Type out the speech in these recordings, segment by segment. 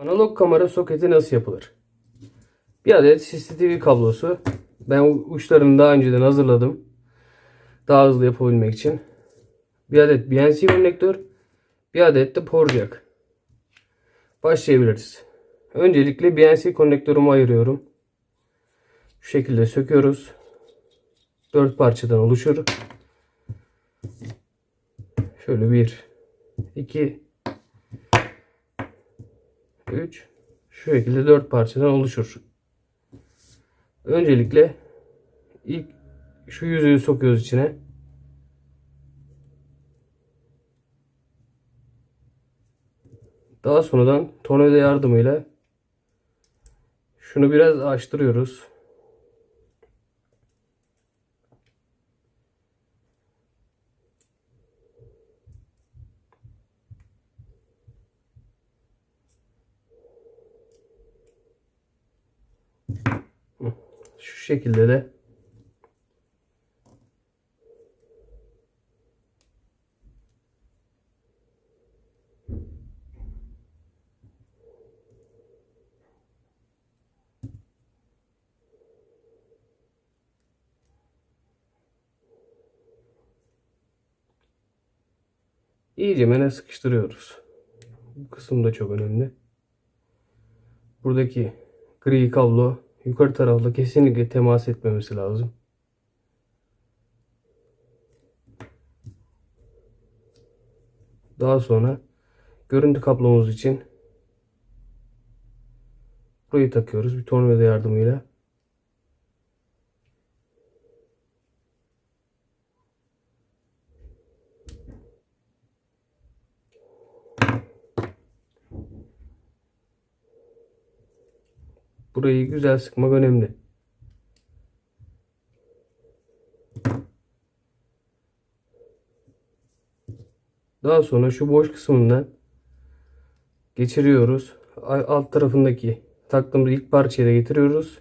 Analog kamera soketi nasıl yapılır? Bir adet CCTV kablosu. Ben uçlarını daha önceden hazırladım. Daha hızlı yapabilmek için. Bir adet BNC konnektör. Bir adet de power jack. Başlayabiliriz. Öncelikle BNC konnektörümü ayırıyorum. Şu şekilde söküyoruz. 4 parçadan oluşur. Şöyle 1 2 3 şu şekilde 4 parçadan oluşur. Öncelikle ilk şu yüzüğü sokuyoruz içine. Daha sonradan tornavida yardımıyla şunu biraz açtırıyoruz. Şu şekilde de iyice mene sıkıştırıyoruz. Bu kısım da çok önemli. Buradaki gri kablo yukarı tarafla kesinlikle temas etmemesi lazım. Daha sonra görüntü kablomuz için burayı takıyoruz bir tornavida yardımıyla. Burayı güzel sıkmak önemli. Daha sonra şu boş kısmından geçiriyoruz. Alt tarafındaki taktığımız ilk parçayı da getiriyoruz.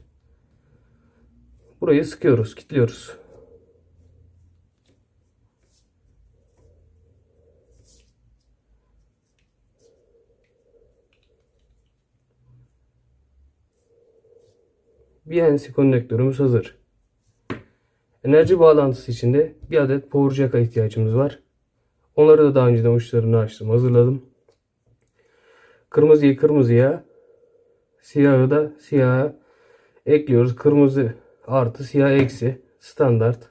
Burayı sıkıyoruz, kilitliyoruz. BNC konnektörümüz hazır. Enerji bağlantısı için de bir adet power jack'a ihtiyacımız var. Onları da daha önceden uçlarını açtım, hazırladım. Kırmızıyı kırmızıya, siyahı da siyaha ekliyoruz. Kırmızı artı siyah eksi standart.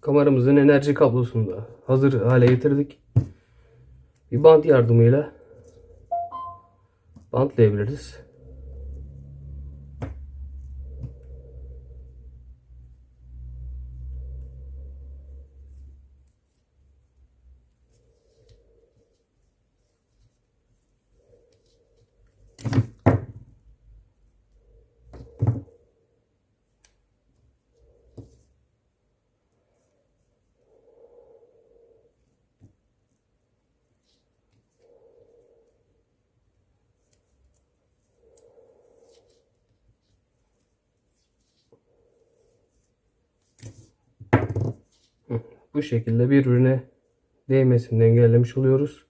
Kameramızın enerji kablosunu da hazır hale getirdik. Bir bant yardımıyla bantlayabiliriz. Bu şekilde birbirine değmesini engellemiş oluyoruz.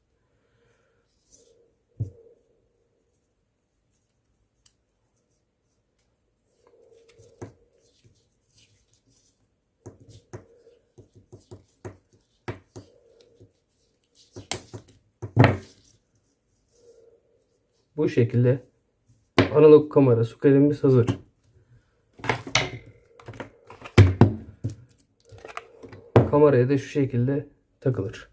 Bu şekilde analog kamera soketimiz hazır. Kameraya da şu şekilde takılır.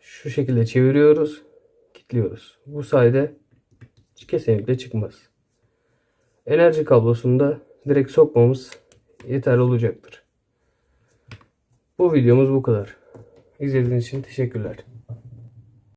Şu şekilde çeviriyoruz, kilitliyoruz. Bu sayede kesinlikle çıkmaz. enerji kablosunu da direkt sokmamız yeterli olacaktır. Bu videomuz bu kadar. İzlediğiniz için teşekkürler.